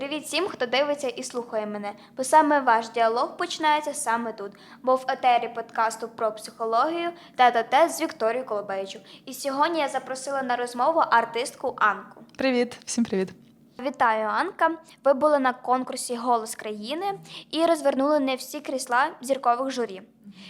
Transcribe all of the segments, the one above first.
Привіт всім, хто дивиться і слухає мене, бо саме ваш діалог починається саме тут, бо в етері подкасту про психологію та тет з Вікторією Колобейчук. І сьогодні я запросила на розмову артистку Анку. Привіт, всім привіт. Вітаю, Анка. Ви були на конкурсі Голос країни і розвернули не всі крісла зіркових журі.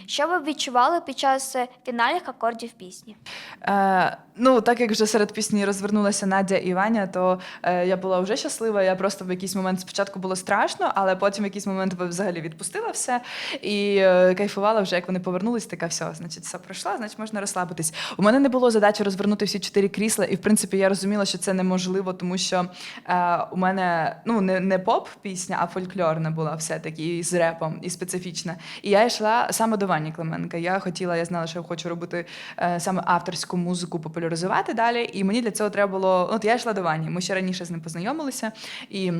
Що ви відчували під час е, фінальних акордів пісні? Е, ну, так як вже серед пісні розвернулася Надя і Ваня, то е, я була вже щаслива. Я просто в якийсь момент спочатку було страшно, але потім в якийсь момент взагалі відпустила все і е, кайфувала вже, як вони повернулись, така все, значить, все пройшла, значить можна розслабитись. У мене не було задачі розвернути всі чотири крісла, і в принципі я розуміла, що це неможливо, тому що е, у мене ну не, не поп пісня, а фольклорна була все-таки з репом, і специфічна. І я йшла саме до Вані Клименка. Я хотіла, я знала, що я хочу робити е, саме авторську музику, популяризувати далі. І мені для цього треба було. От я йшла до Вані. Ми ще раніше з ним познайомилися і.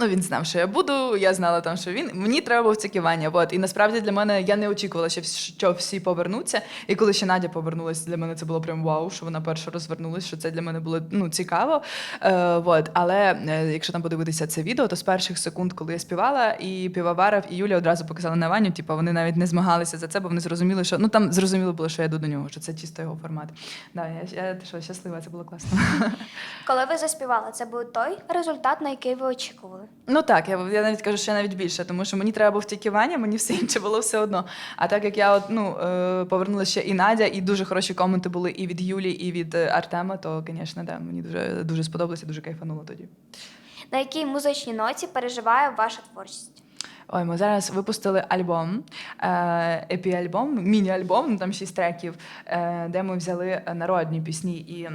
Ну, він знав, що я буду. Я знала там, що він мені треба був тільки Ваня. От і насправді для мене я не очікувала, що, що всі повернуться. І коли ще Надя повернулася, для мене це було прям вау, що вона перша розвернулася, що це для мене було ну цікаво. Е, от. Але е, якщо там подивитися це відео, то з перших секунд, коли я співала, і Півоваров, і Юля одразу показали на Ваню. Типу, вони навіть не змагалися за це, бо вони зрозуміли, що ну там зрозуміло було, що я йду до нього, що це чисто його формат. Да, я, я що, щаслива, це було класно. Коли ви заспівали, це був той результат, на який ви очікували. Ну так, я, я навіть кажу, що я навіть більше, тому що мені треба був тільки Ваня, мені все інше було все одно. А так як я от, ну, е, повернулася ще і Надя, і дуже хороші коменти були і від Юлі, і від е, Артема, то, звісно, да, мені дуже, дуже сподобалося, дуже кайфануло тоді. На якій музичній ноті переживає ваша творчість? Ой, ми зараз випустили альбом, е, епі-альбом, міні-альбом, ну, там шість треків, де ми взяли народні пісні і.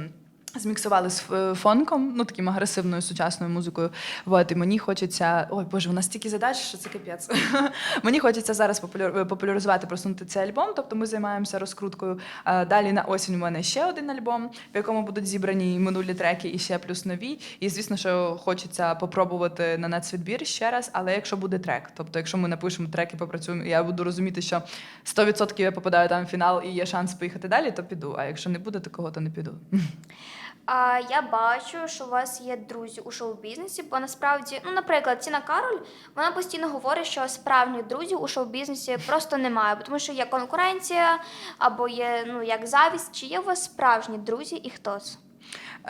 Зміксували з е, фонком, ну таким агресивною сучасною музикою. Вот, і мені хочеться. Ой, Боже, у нас стільки задач, що це капець. мені хочеться зараз популяр- популяризувати, просунути цей альбом. Тобто ми займаємося розкруткою. Е, Далі на осінь у мене ще один альбом, в якому будуть зібрані і минулі треки, і ще плюс нові. І звісно, що хочеться попробувати на нацвідбір ще раз, але якщо буде трек. Тобто, якщо ми напишемо трек і попрацюємо, я буду розуміти, що 100% я попадаю там в фінал і є шанс поїхати далі, то піду. А якщо не буде такого, то не піду. А я бачу, що у вас є друзі у шоу-бізнесі, бо насправді, ну, наприклад, Тіна Кароль, вона постійно говорить, що справжніх друзів у шоу-бізнесі просто немає, тому що є конкуренція або є ну як завість. Чи є у вас справжні друзі і хто це?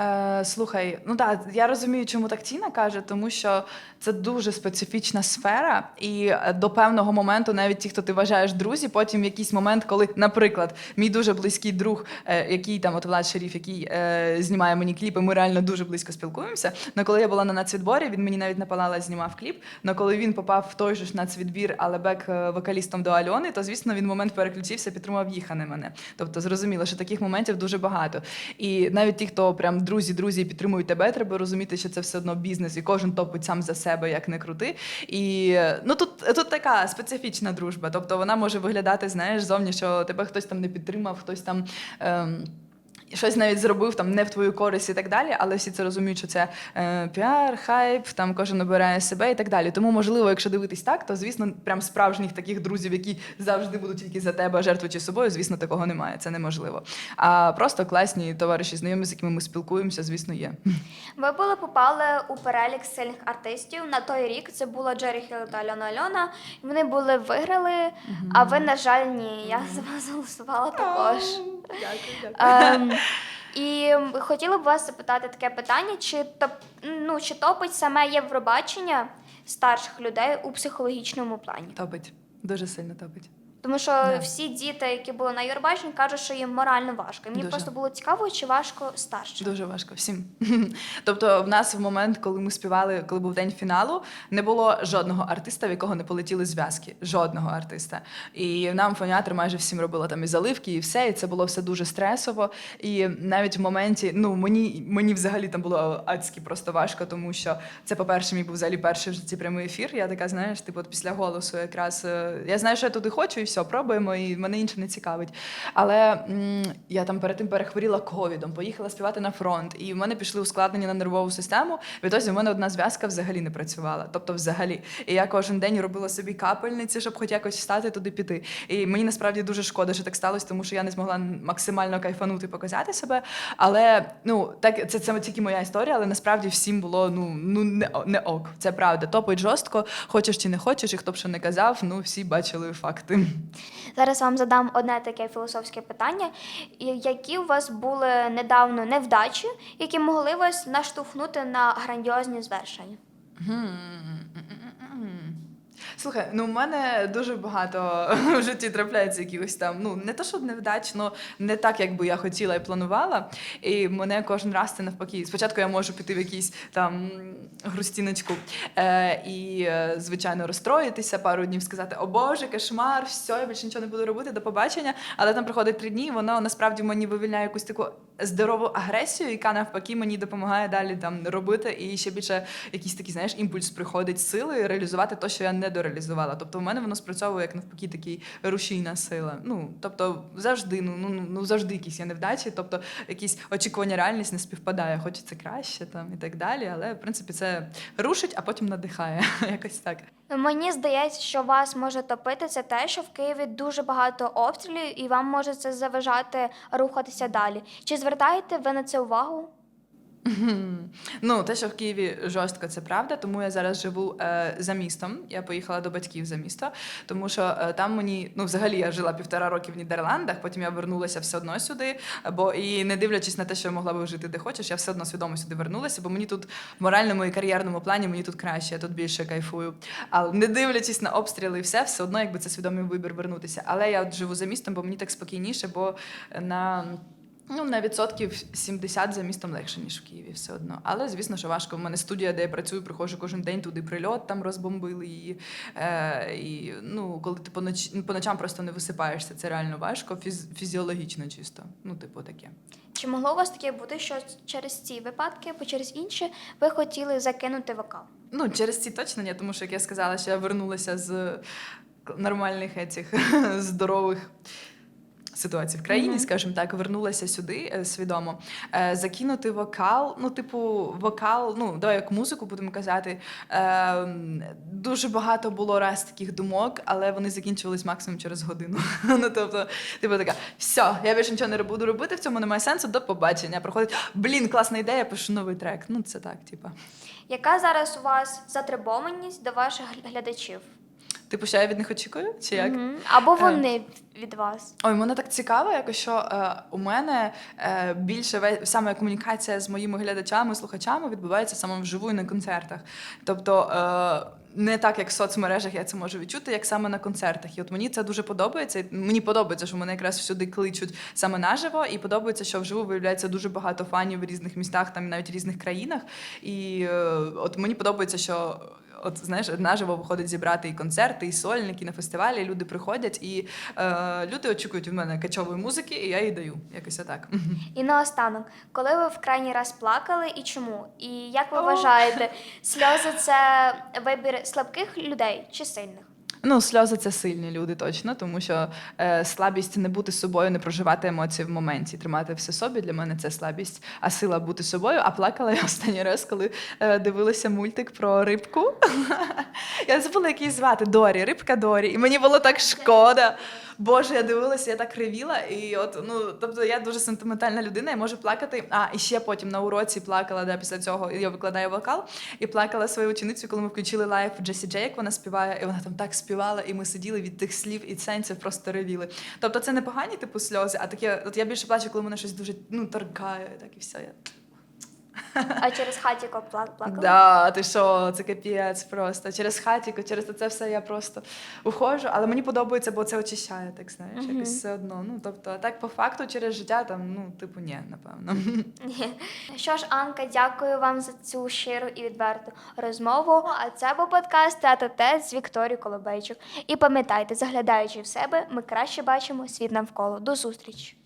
Е, слухай, ну так, я розумію, чому так Тіна каже, тому що це дуже специфічна сфера, і е, до певного моменту навіть ті, хто ти вважаєш друзі, потім в якийсь момент, коли, наприклад, мій дуже близький друг, е, який там от Влад Шеріф, який е, знімає мені кліпи, ми реально дуже близько спілкуємося. Но коли я була на нацвідборі, він мені навіть напалала, знімав кліп. Но коли він попав в той же ж нацвідбір, але бек-вокалістом до Альони, то звісно він в момент переключився, підтримав їх, а не мене. Тобто зрозуміло, що таких моментів дуже багато. І навіть ті, хто прям друзі, друзі підтримують тебе, треба розуміти, що це все одно бізнес, і кожен топить сам за себе, як не крути. І ну тут, тут така специфічна дружба. Тобто вона може виглядати, знаєш, зовні, що тебе хтось там не підтримав, хтось там. Ем, Щось навіть зробив там не в твою користь і так далі, але всі це розуміють, що це е, піар, хайп, там кожен обирає себе і так далі. Тому, можливо, якщо дивитись так, то звісно, прям справжніх таких друзів, які завжди будуть тільки за тебе, жертвуючи собою, звісно, такого немає. Це неможливо. А просто класні товариші, знайомі, з якими ми спілкуємося, звісно, є. Ви були попали у перелік сильних артистів на той рік. Це було Джері Хіл та Альона Альона. Вони були виграли, а ви, на жаль, ні. Я за вас голосувала також. Дякую, дякую. Ем, і хотіла б вас запитати таке питання: чи топ, ну, чи топить саме Євробачення старших людей у психологічному плані? Топить. Дуже сильно топить. Тому що Да. всі діти, які були на Євробаченні, кажуть, що їм морально важко. І мені Дуже. просто було цікаво, чи важко старшим. Дуже важко всім. Тобто, в нас в момент, коли ми співали, коли був день фіналу, не було жодного артиста, в якого не полетіли зв'язки. Жодного артиста. І нам фоніатор майже всім робила там і заливки, і все. І це було все дуже стресово. І навіть в моменті, ну мені мені взагалі там було адськи просто важко, тому що це, по-перше, мій був взагалі перший в житті прямий ефір. Я така, знаєш, типу, от після голосу якраз е, я знаю, що я туди хочу, і все. Все, пробуємо, і мене інше не цікавить. Але м, я там перед тим перехворіла ковідом, поїхала співати на фронт, і в мене пішли ускладнення на нервову систему. Відтоді в мене одна зв'язка взагалі не працювала. Тобто, взагалі. І я кожен день робила собі капельниці, щоб хоч якось встати туди піти. І мені насправді дуже шкода, що так сталося, тому що я не змогла максимально кайфанути, показати себе. Але ну так це, це тільки моя історія, але насправді всім було ну, ну не, не ок. Це правда. Топить жорстко, хочеш чи не хочеш, і хто б що не казав, ну всі бачили факти. Зараз вам задам одне таке філософське питання. Які у вас були недавно невдачі, які могли вас наштовхнути на грандіозні звершення? Слухай, ну в мене дуже багато в житті трапляється якихось там, ну не то, що невдач, ну не так, як би я хотіла і планувала. І мене кожен раз це навпаки. Спочатку я можу піти в якийсь там грустіночку е, і, е, звичайно, розстроїтися пару днів, сказати, о Боже, кошмар, все, я більше нічого не буду робити, до побачення. Але там проходить три дні, і воно насправді мені вивільняє якусь таку здорову агресію, яка навпаки мені допомагає далі там робити, і ще більше якийсь такий, знаєш, імпульс приходить сили реалізувати те, що я не дореалізувала. Тобто, в мене воно спрацьовує як навпаки такий рушійна сила. Ну тобто, завжди, ну ну ну завжди якісь є невдачі, тобто якісь очікування, реальність не співпадає. Хочеться краще там і так далі. Але в принципі це рушить, а потім надихає. Якось так. Мені здається, що вас може топити це те, що в Києві дуже багато обстрілів, і вам може це заважати рухатися далі. Чи звертаєте ви на це увагу? Ну, те, що в Києві жорстко, це правда, тому я зараз живу е, за містом. Я поїхала до батьків за місто, тому що е, там мені, ну, взагалі, я жила півтора роки в Нідерландах, потім я вернулася все одно сюди. Бо і не дивлячись на те, що я могла би жити де хочеш, я все одно свідомо сюди вернулася, бо мені тут в моральному і кар'єрному плані мені тут краще, я тут більше кайфую. Але не дивлячись на обстріли і все, все одно якби це свідомий вибір вернутися. Але я от живу за містом, бо мені так спокійніше, бо на. Ну, на відсотків 70 за містом легше, ніж в Києві, все одно. Але звісно, що важко. У мене студія, де я працюю, приходжу кожен день туди прильот, там розбомбили її. Е, і ну, коли ти по, ноч... по ночам просто не висипаєшся, це реально важко, фіз... фізіологічно чисто. Ну, типу, таке. Чи могло у вас таке бути, що через ці випадки або через інші ви хотіли закинути вокал? Ну, через ці точно ні, тому що, як я сказала, що я вернулася з нормальних етіх, здорових. Ситуацій в країні, Мгм. скажімо так, вернулася сюди е, свідомо. Е, закинути вокал, ну, типу, вокал, ну, давай як музику будемо казати. Е, дуже багато було раз таких думок, але вони закінчувались максимум через годину. ну, тобто, типу така, все, я більше нічого не буду робити, в цьому немає сенсу, до побачення. Проходить, блін, класна ідея, пишу новий трек. Ну, це так, типу. Яка зараз у вас затребованість до ваших глядачів? Типу, що я від них очікую? Чи як? Мгм. Або Е. вони від вас? Ой, мене так цікаво, якось що е, у мене е, більше ве- саме комунікація з моїми глядачами, слухачами відбувається саме вживу і на концертах. Тобто. Е, не так, як в соцмережах я це можу відчути, як саме на концертах. І от мені це дуже подобається. І Мені подобається, що мене якраз всюди кличуть саме наживо, і подобається, що вживу виявляється дуже багато фанів в різних містах, там і навіть в різних країнах. І е, от мені подобається, що от знаєш, наживо виходить зібрати і концерти, і сольники, і на фестивалі. І люди приходять, і е, люди очікують від мене качової музики, і я їй даю. Якось отак. І наостанок, коли ви в крайній раз плакали і чому? І як ви О. вважаєте, сльози це вибір слабких людей чи сильних? Ну, сльози це сильні люди, точно, тому що е, слабість не бути собою, не проживати емоції в моменті, тримати все собі. Для мене це слабість, а сила бути собою. А плакала я останній раз, коли е, дивилася мультик про рибку. я забула, як її звати Дорі, рибка Дорі. І мені було так шкода. Боже, я дивилася, я так кривіла. І от, ну, тобто я дуже сентиментальна людина, я можу плакати. А, і ще потім на уроці плакала, де після цього я викладаю вокал, і плакала свою ученицю, коли ми включили лайв Джесі Джей, як вона співає, і вона там так співала, і ми сиділи від тих слів і сенсів просто ревіли. Тобто це не погані типу сльози, а таке, от я більше плачу, коли мене щось дуже ну, торкає, так і все. Я... А через хатіко пла- плакали? Да, ти що, це капець просто. Через хатіку, через це все я просто уходжу, але мені подобається, бо це очищає, так знаєш, Мгм. якось все одно. Ну, тобто, так по факту через життя там, ну, типу, ні, напевно. Ні. Що ж, Анка, дякую вам за цю щиру і відверту розмову. А це був подкаст «Тета Тет» з Вікторією Колобейчук. І пам'ятайте, заглядаючи в себе, ми краще бачимо світ навколо. До зустрічі!